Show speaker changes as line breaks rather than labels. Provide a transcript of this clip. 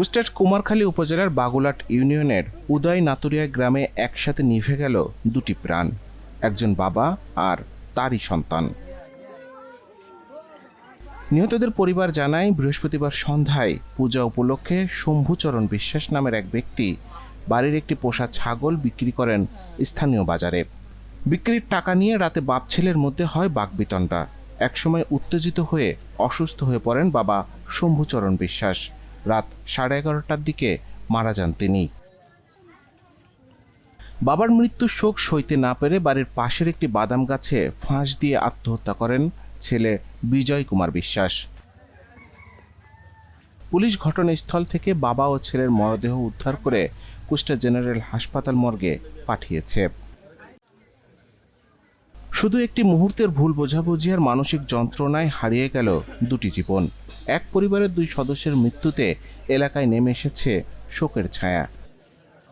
কুষ্টিয়ার কুমারখালী উপজেলার বাগুলাট ইউনিয়নের উদয় নাতুরিয়া গ্রামে একসাথে নিভে গেল দুটি প্রাণ, একজন বাবা আর তারই সন্তান। নিহতদের পরিবার জানায়, বৃহস্পতিবার সন্ধ্যায় পূজা উপলক্ষে শম্ভুচরণ বিশ্বাস নামের এক ব্যক্তি বাড়ির একটি পোষা ছাগল বিক্রি করেন স্থানীয় বাজারে। বিক্রির টাকা নিয়ে রাতে বাপ ছেলের মধ্যে হয় বাকবিতণ্ডা একসময় উত্তেজিত হয়ে অসুস্থ হয়ে পড়েন বাবা শম্ভুচরণ বিশ্বাস। রাত সাড়ে এগারোটার দিকে মারা যান তিনি। বাবার মৃত্যুর শোক সইতে না পেরে বাড়ির পাশের একটি বাদাম গাছে ফাঁস দিয়ে আত্মহত্যা করেন ছেলে বিজয় কুমার বিশ্বাস। পুলিশ ঘটনাস্থল থেকে বাবা ও ছেলের মরদেহ উদ্ধার করে কুষ্টা জেনারেল হাসপাতাল মর্গে পাঠিয়েছে। শুধু একটি মুহূর্তের ভুল বোঝাবুঝি আর মানসিক যন্ত্রণায় হারিয়ে গেল দুটি জীবন। এক পরিবারের দুই সদস্যের মৃত্যুতে এলাকায় নেমে এসেছে শোকের ছায়া।